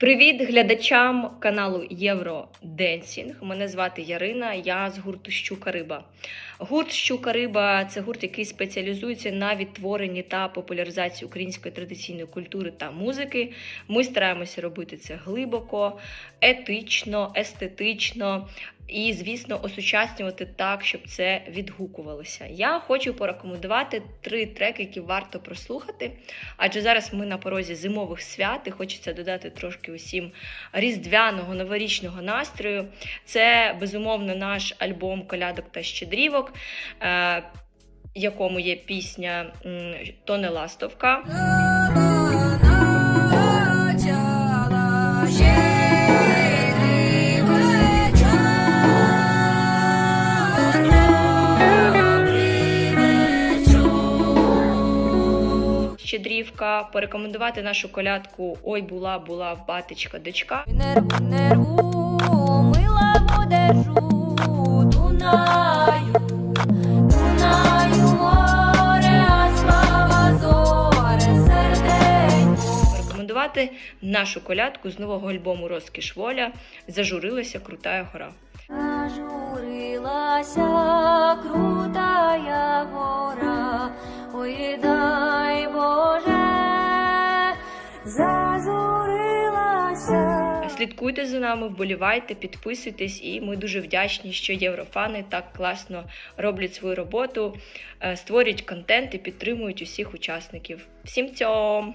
Привіт глядачам каналу Євроденсінг. Мене звати Ярина, я з гурту Щука Риба. Гурт Щука Риба це гурт, який спеціалізується на відтворенні та популяризації української традиційної культури та музики. Ми стараємося робити це глибоко, етично, естетично і, звісно, осучаснювати так, щоб це відгукувалося. Я хочу порекомендувати три треки, які варто прослухати. Адже зараз ми на порозі зимових свят і хочеться додати трошки усім різдвяного новорічного настрою. Це безумовно наш альбом Колядок та Щедрівок, е, якому є пісня м, То не ластовка. Щедрівка, порекомендувати нашу колядку Ой була, була батечка дочка. Нерву, нерву, мила водежу, Дунаю, Дунаю, море, а слава зоре, серденько. Порекомендувати нашу колядку з нового альбому Розкіш воля зажурилася крутая гора. Зажурилася крутая зажурилася. Слідкуйте за нами, вболівайте, підписуйтесь, і ми дуже вдячні, що єврофани так класно роблять свою роботу, е, створюють контент і підтримують усіх учасників. Всім цьом!